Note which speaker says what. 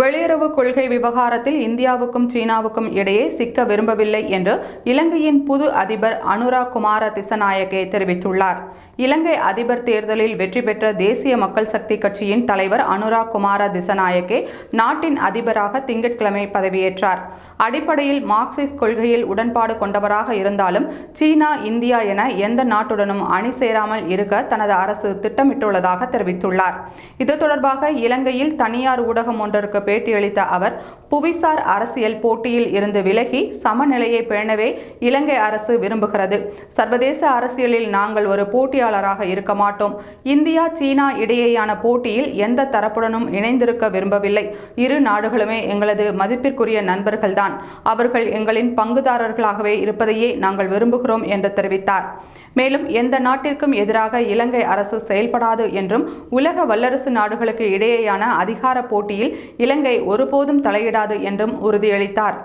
Speaker 1: வெளியுறவு கொள்கை விவகாரத்தில் இந்தியாவுக்கும் சீனாவுக்கும் இடையே சிக்க விரும்பவில்லை என்று இலங்கையின் புது அதிபர் அனுரா குமார திசநாயகே தெரிவித்துள்ளார். இலங்கை அதிபர் தேர்தலில் வெற்றி பெற்ற தேசிய மக்கள் சக்தி கட்சியின் தலைவர் அனுரா குமார திசநாயகே நாட்டின் அதிபராக திங்கட்கிழமை பதவியேற்றார். அடிப்படையில் மார்க்சிஸ்ட் கொள்கையில் உடன்பாடு கொண்டவராக இருந்தாலும் சீனா இந்தியா என எந்த நாட்டுடனும் அணி சேராமல் இருக்க தனது அரசு திட்டமிட்டுள்ளதாக தெரிவித்துள்ளார். இது தொடர்பாக இலங்கையில் தனியார் ஊடகம் ஒன்றிற்கு பேட்டியளித்த அவர் புவிசார் அரசியல் போட்டியில் இருந்து விலகி சமநிலையை பேணவே இலங்கை அரசு விரும்புகிறது. சர்வதேச அரசியலில் நாங்கள் ஒரு போட்டியாளராக இருக்க மாட்டோம். இந்தியா சீனா இடையேயான போட்டியில் எந்த தரப்புடனும் இணைந்திருக்க விரும்பவில்லை. இரு நாடுகளுமே எங்களது மதிப்பிற்குரிய நண்பர்கள்தான். அவர்கள் எங்களின் பங்குதாரர்களாகவே இருப்பதையே நாங்கள் விரும்புகிறோம் என்று தெரிவித்தார். மேலும் எந்த நாட்டிற்கும் எதிராக இலங்கை அரசு செயல்படாது என்றும் உலக வல்லரசு நாடுகளுக்கு இடையேயான அதிகார போட்டியில் இலங்கை ஒருபோதும் தலையிடாது என்றும் உறுதியளித்தார்.